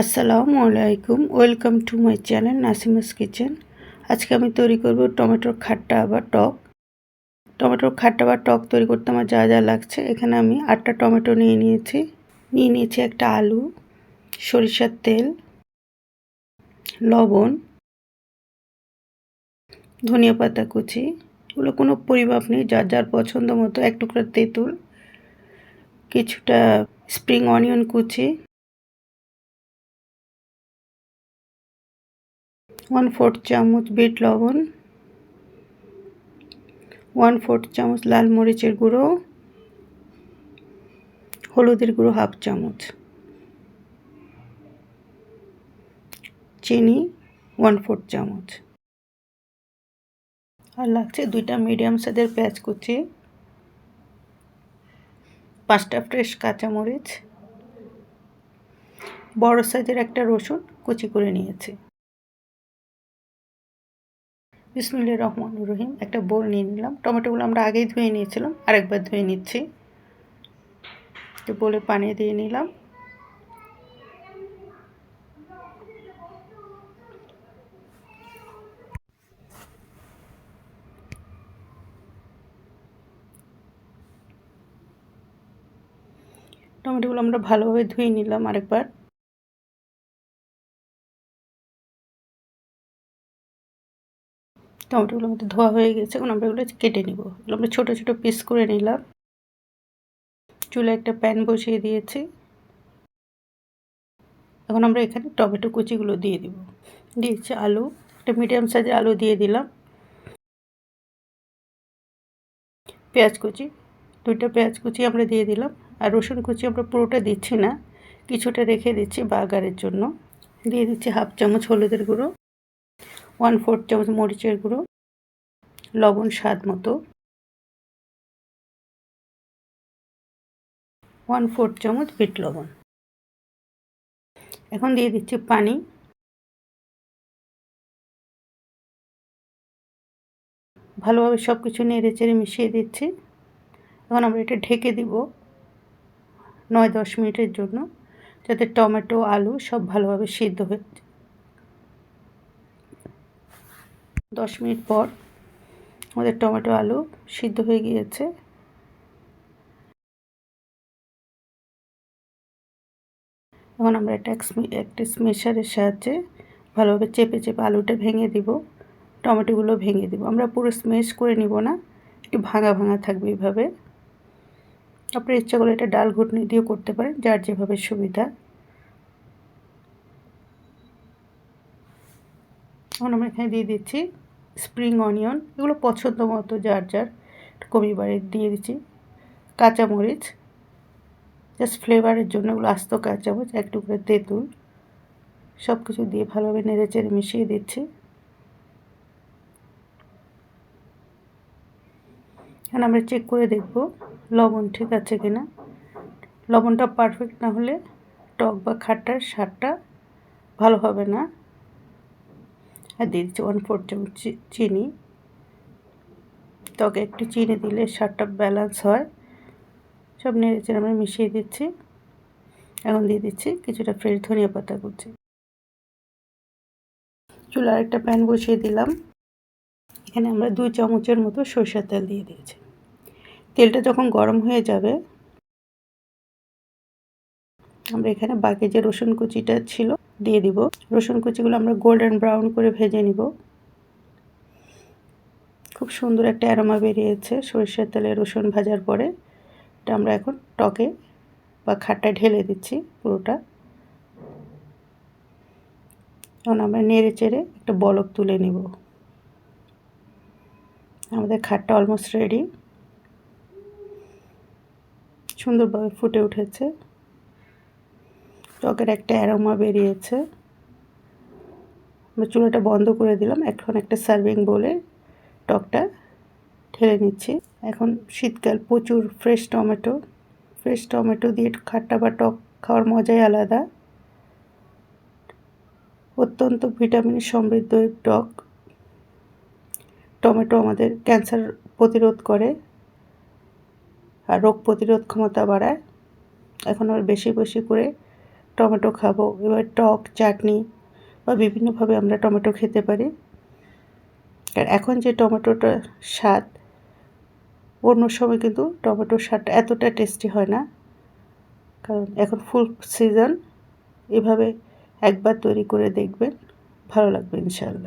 আসসালামু আলাইকুম, welcome to my channel Nasima's kitchen. আজকে আমি তৈরি করব টমেটোর খাট্টা বা টক। টমেটোর খাট্টা বা টক তৈরি করতে আমার যা যা লাগছে, এখানে আমি আটটা টমেটো নিয়ে নিয়েছি। নিয়ে নিয়েছি একটা আলু, সরিষার তেল, লবণ, ধনিয়া পাতা কুচি। এগুলো কোনো পরিমাপ নেই, যার যার পছন্দ মতো, এক টুকরা তেঁতুল, কিছুটা স্প্রিং অনিয়ন কুচি। ওয়ান ফোর্থ চামচ বিট লবণ ওয়ান ফোর্থ চামচ লাল মরিচের গুঁড়ো, হলুদের গুঁড়ো হাফ চামচ, চিনি ওয়ান ফোর্থ চামচ। আর লাগছে দুইটা মিডিয়াম সাইজের পেঁয়াজ কুচি, পাঁচটা ফ্রেশ কাঁচামরিচ, বড় সাইজের একটা রসুন কুচি করে নিয়েছি। বিসমুল্লা রহমান রহিম। একটা বোল নিয়ে নিলাম। টমেটোগুলো আমরা আগেই ধুয়ে নিয়েছিলাম, আরেকবার ধুয়ে নিচ্ছি। বোলে পানি দিয়ে নিলাম। টমেটোগুলো আমরা ভালোভাবে ধুয়ে নিলাম আরেকবার। টমেটোগুলো মধ্যে ধোয়া হয়ে গেছে, এখন আমরা এগুলো কেটে নিব। এগুলো আমরা ছোটো ছোটো পিস করে নিলাম। চুলে একটা প্যান বসিয়ে দিয়েছি। এখন আমরা এখানে টমেটো কুচিগুলো দিয়ে দিব। দিয়েছি আলু, একটা মিডিয়াম সাইজের আলু দিয়ে দিলাম। পেঁয়াজ কুচি, দুইটা পেঁয়াজ কুচি আমরা দিয়ে দিলাম। আর রসুন কুচি আমরা পুরোটা দিচ্ছি না, কিছুটা রেখে দিচ্ছি বাগারের জন্য। দিয়ে দিচ্ছি হাফ চামচ হলুদের গুঁড়ো। ওয়ান ফোর্থ চামচ মরিচের গুঁড়ো, লবণ স্বাদ মতো। ওয়ান ফোর্থ চামচ বিট লবণ। এখন দিয়ে দিচ্ছি পানি। ভালোভাবে সব কিছু নেড়ে চেড়ে মিশিয়ে দিচ্ছি। এখন আমরা এটা ঢেকে দিব নয় দশ মিনিটের জন্য, যাতে টমেটো, আলু সব ভালোভাবে সিদ্ধ হয়ে দশ মিনিট পর আমাদের টমেটো আলু সিদ্ধ হয়ে গিয়েছে। এখন আমরা একটা একটা স্মেশারের সাহায্যে ভালোভাবে চেপে চেপে আলুটা ভেঙে দিব, টমেটোগুলো ভেঙে দিব। আমরা পুরো স্মেশ করে নিব না, একটু ভাঙা ভাঙা থাকবে এইভাবে আপনার ইচ্ছা করলে এটা ডাল ঘুটনি দিয়েও করতে পারেন, যার যেভাবে সুবিধা। এখন আমরা এখানে দিয়ে দিচ্ছি স্প্রিং অনিয়ন, এগুলো পছন্দ মতো যার যার। কমি বাড়ি দিয়ে দিচ্ছি। কাঁচামরিচ জাস্ট ফ্লেভারের জন্য এগুলো আস্ত কাঁচামরিচ, এক টুকরো তেঁতুল সব কিছু দিয়ে ভালোভাবে নেড়ে চেড়ে মিশিয়ে দিচ্ছি। এখন আমরা চেক করে দেখব লবণ ঠিক আছে কিনা। লবণটা পারফেক্ট না হলে টক বা খাট্টার স্বাদটা ভালো হবে না। আর দিয়ে দিচ্ছি ওয়ান ফোর চামচ চিনি। ত্বকে একটু চিনি দিলে স্বাদটা ব্যালেন্স হয়। সব নেড়েচে আমরা মিশিয়ে দিচ্ছি। এখন দিয়ে দিচ্ছি কিছুটা ফ্রেশ ধনিয়া পাতা কুচি। চুলার একটা প্যান বসিয়ে দিলাম। এখানে আমরা দুই চামচের মতো সরষের তেল দিয়ে দিয়েছি। তেলটা যখন গরম হয়ে যাবে, আমরা এখানে বাকি যে রসুন কুচিটা ছিল দিয়ে দিব। রসুন কুচিগুলো আমরা গোল্ডেন ব্রাউন করে ভেজে নিব। খুব সুন্দর একটা অ্যারোমা বেরিয়েছে সরিষার তেলে রসুন ভাজার পরে। এটা আমরা এখন টকে বা খাটটায় ঢেলে দিচ্ছি পুরোটা। এখন আমরা নেড়ে চেড়ে একটা বলক তুলে নিব। আমাদের খাটটা অলমোস্ট রেডি সুন্দরভাবে ফুটে উঠেছে। টকের একটা অ্যারোমা বেরিয়েছে। আমরা চুলাটা বন্ধ করে দিলাম। এখন একটা সার্ভিং বলে টকটা ঢেলে নিচ্ছি। এখন শীতকাল, প্রচুর ফ্রেশ টমেটো। ফ্রেশ টমেটো দিয়ে খাট্টা বা টক খাওয়ার মজাই আলাদা। অত্যন্ত ভিটামিন সমৃদ্ধ টক। টমেটো আমাদের ক্যান্সার প্রতিরোধ করে আর রোগ প্রতিরোধ ক্ষমতা বাড়ায়। এখন আর বেশি বেশি করে টমেটো খাব, এবার টক, চাটনি বা বিভিন্নভাবে আমরা টমেটো খেতে পারি। আর এখন যে টমেটোটা স্বাদ, অন্য সময় কিন্তু টমেটোর স্বাদটা এতটা টেস্টি হয় না। কারণ এখন ফুল সিজন এভাবে একবার তৈরি করে দেখবেন, ভালো লাগবে ইনশাল্লাহ